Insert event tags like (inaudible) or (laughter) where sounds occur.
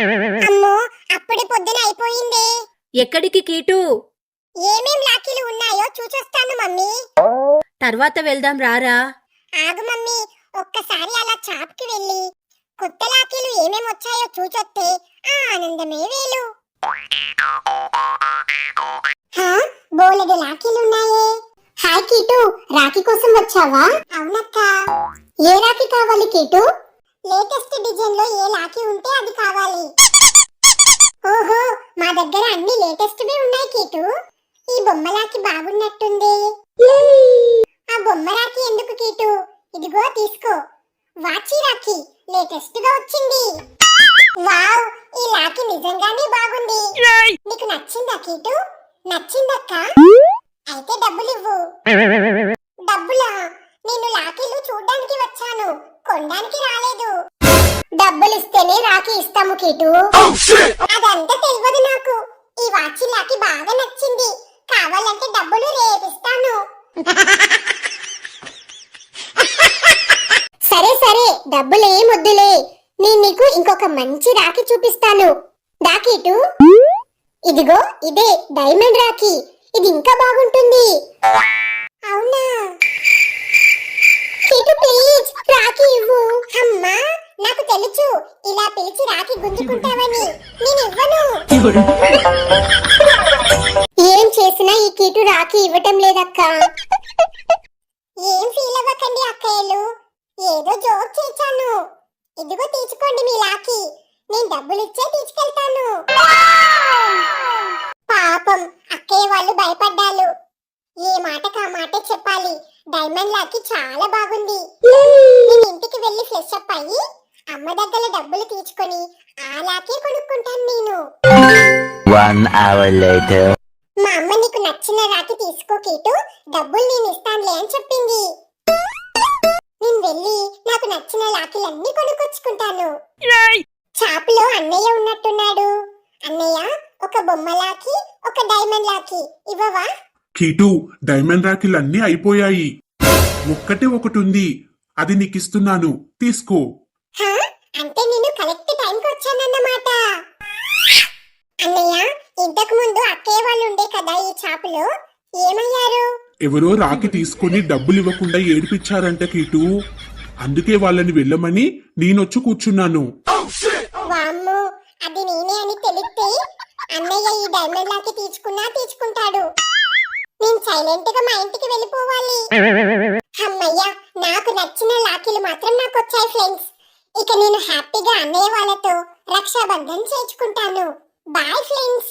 అమ్మో అప్పుడే పొద్దున అయిపోయిందే. ఎక్కడికి కీటు? ఏమేం లాకీలు ఉన్నాయో చూచొస్తాను మమ్మీ. తర్వాత వెళ్దాం రారా. ఆగు మమ్మీ. ఒక్కసారి అలా చాప్కి వెళ్ళి కొత్త లాకీలు ఏమేం వచ్చాయో చూచొస్తే ఆ ఆనందమే వేలు. హా, బోలెడు లాకీలు ఉన్నాయే. హాయ్ కీటు. రాఖీ కోసం వచ్చావా? అవునక్క. ఏ రాఖీ కావాలి కీటు? లేటెస్ట్ డిజైన్లో ఏ లాకీ ఉంటే అది కావాలి. ఓహో మా దగ్గర అన్ని లేటెస్ట్ ఉన్నాయి కీటు. ఈ బొమ్మలాకి బాగున్నట్టుంది. ఆ బొమ్మ రాఖీ ఎందుకు కీటు? ఇదిగో తీసుకో. వాచి రాఖీ లేటెస్ట్గా వచ్చింది. వావ్ ఈ రాఖీ నిజంగానే బాగుంది. నీకు నచ్చిందా కీటు? నచ్చిందక్క? అయితే డబ్బులు ఇవ్వు ఇస్తేనే రాఖీ ఇస్తాము కీటు. అదంతా తెలియదు నాకు. ఈ వాచి లాకి బాగా నచ్చింది. కావాలంటే డబ్బులు రేపిస్తాను. (laughs) సరే సరే డబ్బులే ముద్దులే. నేను నీకు ఇంకొక మంచి రాఖీ చూపిస్తాను. రాకీటు ఇదిగో ఇదే డైమండ్ రాఖీ. ఇది ఇంకా బాగుంటుంది. అవునా? రాఖీ ఇవ్వు. అమ్మా నాకు తెలుసు. ఇలా పిలిచి రాఖీ గుంజుకుంటావని. నేను ఇవ్వను. ఏం చేసినా ఈ కీటు రాఖీ ఇవ్వటం లేదక్క. ఏం ఫీల్ అవ్వకండి అక్కయ్యలు. ఏదో జోక్ చేశాను. ఇదిగో తీసుకోండి మీ లాకి నేను డబ్బులు ఇచ్చే తీసుకెళ్తాను. పాపం అక్కయ్య వాళ్ళు భయపడ్డారు. ఏ మాటకు ఆ మాట చెప్పాలి. డైమండ్ లాకి చాలా బాగుంది నేను ఇంటికి వెళ్ళి ఫ్రెష్ అప్ అయ్యి అమ్మ దగ్గర డబ్బులు తీసుకొని కొనుక్కుంటాను నేను. Hour later. మా అమ్మ నీకు నచ్చిన రాకి తీసుకో కీటు. డబ్బులు నేను ఇస్తానులే అని చెప్పింది. నేను వెళ్ళి నాకు నచ్చిన లాకీలన్నీ కొనుక్కొచ్చుకుంటాను. షాపులో అన్నయ్య ఉన్నట్టున్నాడు. అన్నయ్య ఒక బొమ్మ లాకి ఒక డైమండ్ లాకి. ఇవ్వవా? కీటు డైమండ్ రాఖీలు అన్నీ అయిపోయాయి. ఒక్కటే ఒకటి ఉంది. అది నీకిస్తున్నాను. తీసుకో. వచ్చానన్నమాట అన్నయ్య ఇంతకు ముందు అక్కయ్య వాళ్ళు ఉండే కదా ఈ షాపులో ఏమయ్యారు? ఎవరో రాఖీ తీసుకొని డబ్బులు ఇవ్వకుండా ఏడిపించారంట కీటు. అందుకే వాళ్ళని వెళ్ళమని నేనొచ్చి కూర్చున్నాను. వామ్మో అది నేనే అని తెలిస్తే అన్నయ్య ఈ డైమండ్ లాకి తీసుకున్నా తీసుకుంటాడు. నేను సైలెంట్గా మా ఇంటికి వెళ్ళిపోవాలి. అమ్మయ్య నాకు నచ్చిన లాకీలు మాత్రం నాకు వచ్చాయి ఫ్రెండ్స్ ఇక నేను హ్యాపీగా అన్నయ్య వాళ్ళతో రక్షాబంధన్ చేర్చుకుంటాను. Bye friends.